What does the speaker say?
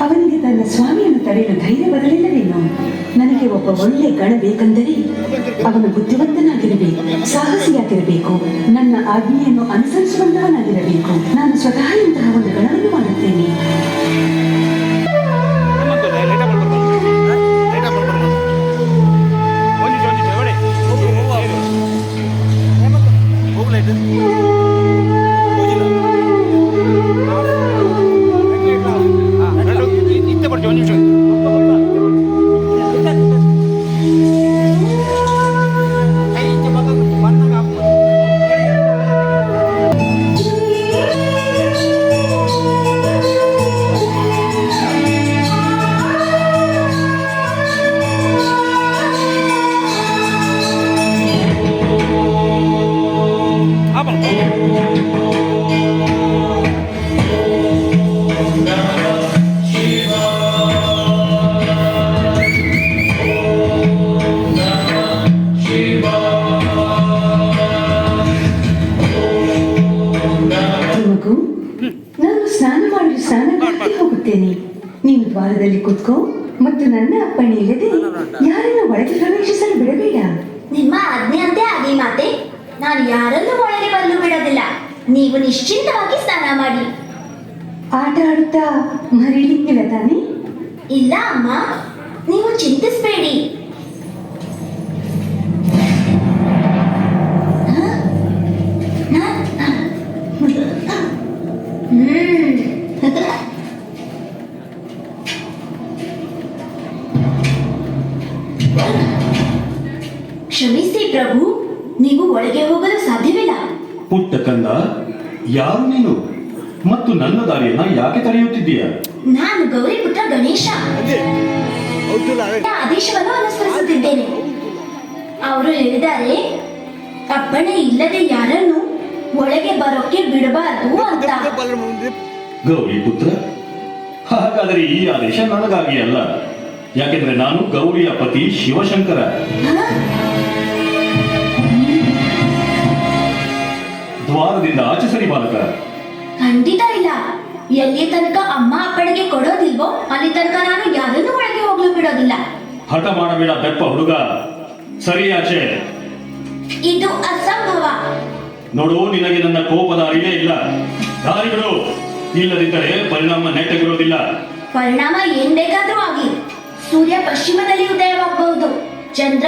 ಅವನಿಗೆ ತನ್ನ ಸ್ವಾಮಿಯನ್ನು ತಡೆಯಲು ಧೈರ್ಯ ಬರಲಿಲ್ಲವೇನೋ? ನನಗೆ ಒಬ್ಬ ಒಳ್ಳೆ ಗಣ ಬೇಕೆಂದರೆ ಅವನು ಬುದ್ಧಿವಂತನಾಗಿರಬೇಕು, ಸಾಹಸಿಯಾಗಿರಬೇಕು, ನನ್ನ ಆಜ್ಞೆಯನ್ನು ಅನುಸರಿಸುವಂತವನಾಗಿರಬೇಕು. ನಾನು ಸ್ವತಃ ಇಂತಹ ಒಂದು ಗಣವನ್ನು ಮಾಡುತ್ತೇನೆ. ದ್ವಾರದಲ್ಲಿ ಕೂತ್ಕೋ ಮತ್ತು ನನ್ನ ಅಪ್ಪಣೆ ಒಳಗೆ ಪ್ರವೇಶಿಸಲು ಬಿಡಬೇಡ. ನಿಮ್ಮ ಆಜ್ಞೆಯಂತೆ ಆಗಿ ಮಾತೆ. ನಾನು ಯಾರನ್ನೂ ಒಳಗೆ ಬರಲು ಬಿಡೋದಿಲ್ಲ. ನೀವು ನಿಶ್ಚಿಂತವಾಗಿ ಸ್ನಾನ ಮಾಡಿ. ಆಟ ಆಡ್ತಾ ಮರೀಲಿಕ್ಕಿಲ್ಲ ತಾನೆ ಇಲ್ಲ ಅಮ್ಮ ನೀವು ಚಿಂತಿಸಬೇಡಿ. ಕ್ಷಮಿಸಿ ಪ್ರಭು ನೀವು ಒಳಗೆ ಹೋಗಲು ಸಾಧ್ಯವಿಲ್ಲ. ಪುಟ್ಟ ಕಂದ ಯಾರು ನೀನು? ಮತ್ತು ನನ್ನ ದಾರಿಯನ್ನ ಯಾಕೆ ತಡೆಯುತ್ತಿದ್ದೀಯ? ನಾನು ಗೌರಿ ಪುತ್ರ ಗಣೇಶ ಆದೇಶವನ್ನು ಅನುಸರಿಸುತ್ತಿದ್ದೇನೆ. ಅವರು ಹೇಳಿದ್ದಾರೆ ಅಪ್ಪಣೆ ಇಲ್ಲದೆ ಯಾರನ್ನು ಒಳಗೆ ಬರೋಕೆ ಬಿಡಬಾರದು ಅಂತ. ಗೌರಿ ಪುತ್ರ ಹಾಗಾದರೆ ಈ ಆದೇಶ ನನಗಾಗಿ ಅಲ್ಲ. ಯಾಕೆಂದ್ರೆ ನಾನು ಗೌರಿಯ ಪತಿ ಶಿವಶಂಕರ? ದ್ವಾರದಿಂದ ಆಚೆ ಸರಿ ಬಾಲಕ. ಖಂಡಿತ ಇಲ್ಲ. ಎಲ್ಲಿ ತನಕ ಅಮ್ಮ ಅಪ್ಪಳಿಗೆ ಕೊಡೋದಿಲ್ವೋ ಅಲ್ಲಿ ತನಕ ನಾನು ಯಾರನ್ನು ಒಳಗೆ ಹೋಗ್ಲು ಬಿಡೋದಿಲ್ಲ. ಹಠ ಮಾಡಬೇಡ ಬೆಪ್ಪ ಹುಡುಗ. ಸರಿ ಆಚೆ. ಇದು ಅಸಂಭವ. ನೋಡು ನಿನಗೆ ನನ್ನ ಕೋಪದ ಅರಿವೇ ಇಲ್ಲ. ದಾರಿಗಳು ಇಲ್ಲದಿದ್ದರೆ ಪರಿಣಾಮ ನೆಟ್ಟಗಿರೋದಿಲ್ಲ. ಪರಿಣಾಮ ಏನ್ ಬೇಕಾದ್ರೂ ಆಗಿ. ಸೂರ್ಯ ಪಶ್ಚಿಮದಲ್ಲಿ ಉದಯವಾಗಬಹುದು. ಚಂದ್ರ